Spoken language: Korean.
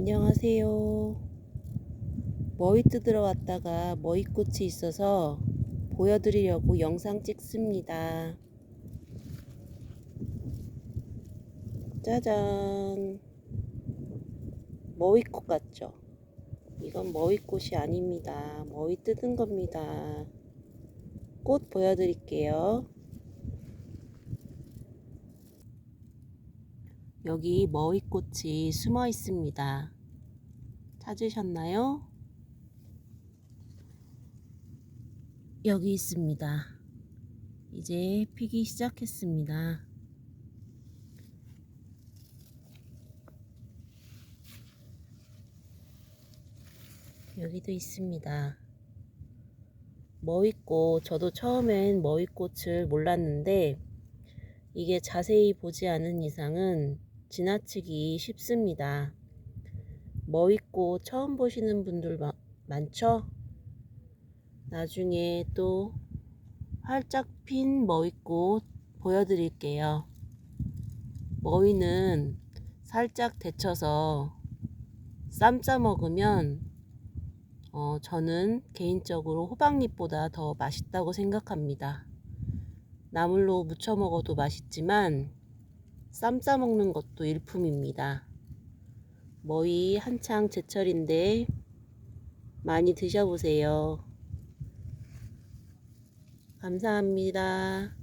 안녕하세요. 머위 뜯으러 왔다가 머위꽃이 있어서 보여드리려고 영상 찍습니다. 짜잔. 머위꽃 같죠? 이건 머위꽃이 아닙니다. 머위 뜯은 겁니다. 꽃 보여드릴게요. 여기 머위꽃이 숨어 있습니다. 찾으셨나요? 여기 있습니다. 이제 피기 시작했습니다. 여기도 있습니다. 머위꽃, 저도 처음엔 머위꽃을 몰랐는데 이게 자세히 보지 않은 이상은 지나치기 쉽습니다. 머위꽃 처음 보시는 분들 마, 많죠? 나중에 또 활짝 핀 머위꽃 보여드릴게요. 머위는 살짝 데쳐서 쌈 싸 먹으면 어, 저는 개인적으로 호박잎보다 더 맛있다고 생각합니다. 나물로 무쳐 먹어도 맛있지만 쌈 싸 먹는 것도 일품입니다. 머위 한창 제철인데 많이 드셔보세요. 감사합니다.